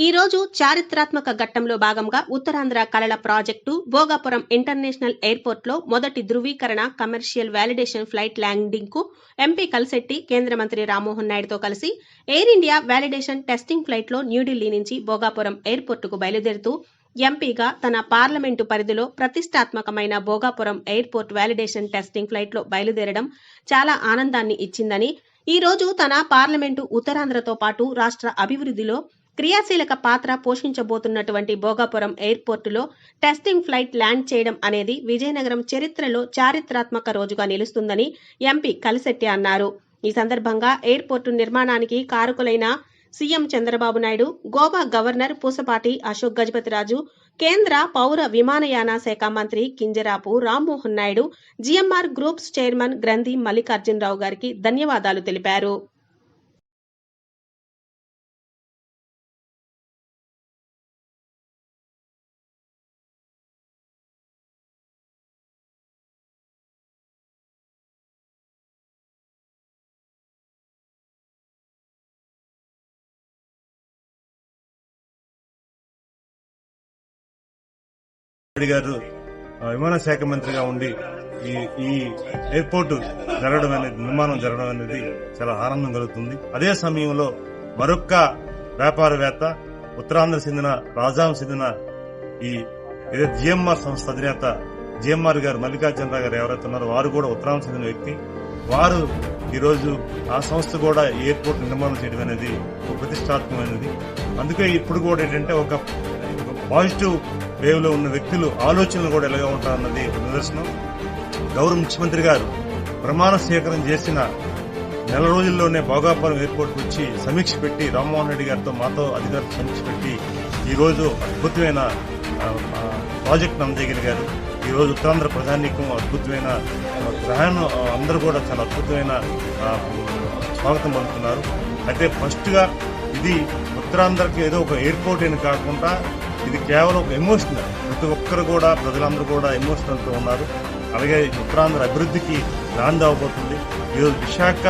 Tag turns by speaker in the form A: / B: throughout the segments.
A: ఈ రోజు చారిత్రాత్మక ఘట్టంలో భాగంగా ఉత్తరాంధ్ర కళల ప్రాజెక్టు భోగాపురం ఇంటర్నేషనల్ ఎయిర్పోర్ట్లో మొదటి ధృవీకరణ కమర్షియల్ వ్యాలిడేషన్ ఫ్లైట్ ల్యాండింగ్కు ఎంపీ కలిశెట్టి కేంద్ర మంత్రి రామ్మోహన్ నాయుడుతో కలిసి ఎయిర్ ఇండియా వ్యాలిడేషన్ టెస్టింగ్ ఫ్లైట్లో న్యూఢిల్లీ నుంచి భోగాపురం ఎయిర్పోర్టుకు బయలుదేరుతూ ఎంపీగా తన పార్లమెంటు పరిధిలో ప్రతిష్టాత్మకమైన భోగాపురం ఎయిర్పోర్ట్ వ్యాలిడేషన్ టెస్టింగ్ ఫ్లైట్లో బయలుదేరడం చాలా ఆనందాన్ని ఇచ్చిందని ఈ రోజు తన పార్లమెంటు ఉత్తరాంధ్రతో పాటు రాష్ట్ర అభివృద్ధిలో క్రియాశీలక పాత్ర పోషించబోతున్నటువంటి భోగాపురం ఎయిర్పోర్టులో టెస్టింగ్ ఫ్లైట్ ల్యాండ్ చేయడం అనేది విజయనగరం చరిత్రలో చారిత్రాత్మక రోజుగా నిలుస్తుందని ఎంపీ కలిశెట్టి అన్నారు. ఈ సందర్భంగా ఎయిర్పోర్టు నిర్మాణానికి కారకులైన సీఎం చంద్రబాబు నాయుడు గోవా గవర్నర్ పూసపాటి అశోక్ గజపతిరాజు కేంద్ర పౌర విమానయాన శాఖ మంత్రి Kinjarapu Rammohan Naidu GMR groups chairman Granthi Mallikarjuna Rao గారికి ధన్యవాదాలు తెలిపారు.
B: రెడ్డి గారు విమానశాఖ విమాన శాఖ మంత్రిగా ఉండి ఈ ఈ ఎయిర్పోర్ట్ జరగడం అనేది నిర్మాణం జరగడం అనేది చాలా ఆనందం కలుగుతుంది. అదే సమయంలో మరొక్క వ్యాపారవేత్త ఉత్తరాంధ్ర చెందిన రాజాం చెందిన ఈ జిఎంఆర్ సంస్థ అధినేత జిఎంఆర్ గారు మల్లికార్జునరావు గారు ఎవరైతే ఉన్నారో వారు కూడా ఉత్తరాంధ్ర చెందిన వ్యక్తి. వారు ఈరోజు ఆ సంస్థ కూడా ఈ ఎయిర్పోర్ట్ నిర్మాణం చేయడం అనేది ఒక ప్రతిష్టాత్మకమైనది. అందుకే ఇప్పుడు కూడా ఏంటంటే ఒక పాజిటివ్ వేవ్లో ఉన్న వ్యక్తులు ఆలోచనలు కూడా ఎలాగా ఉంటారన్నది నిదర్శనం. గౌరవ ముఖ్యమంత్రి గారు ప్రమాణ స్వీకారం చేసిన నెల రోజుల్లోనే భోగాపురం ఎయిర్పోర్ట్ వచ్చి సమీక్ష పెట్టి రామ్మోహన్ రెడ్డి గారితో మాతో అధికారులు సమీక్ష పెట్టి ఈరోజు అద్భుతమైన ప్రాజెక్ట్ అందజేయగలిగారు ఈ రోజు ఉత్తరాంధ్ర ప్రజానీకం అద్భుతమైన ఆ, ప్రయాణం అందరూ కూడా చాలా అద్భుతమైన స్వాగతం పలుకుతున్నారు. అయితే ఫస్ట్గా ఇది ఉత్తరాంధ్రకి ఏదో ఒక ఎయిర్పోర్ట్ అని కాకుండా ఇది కేవలం ఒక ఎమోషనల్ ప్రతి ఒక్కరు కూడా ప్రజలందరూ కూడా ఎమోషనల్తో ఉన్నారు. అలాగే ఉత్తరాంధ్ర అభివృద్ధికి నాంది అవబోతుంది ఈరోజు విశాఖ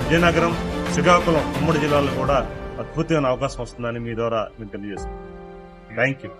B: విజయనగరం శ్రీకాకుళం ఉమ్మడి జిల్లాలో కూడా అద్భుతమైన అవకాశం వస్తుందని మీ ద్వారా మేము తెలియజేస్తున్నాను థ్యాంక్ యూ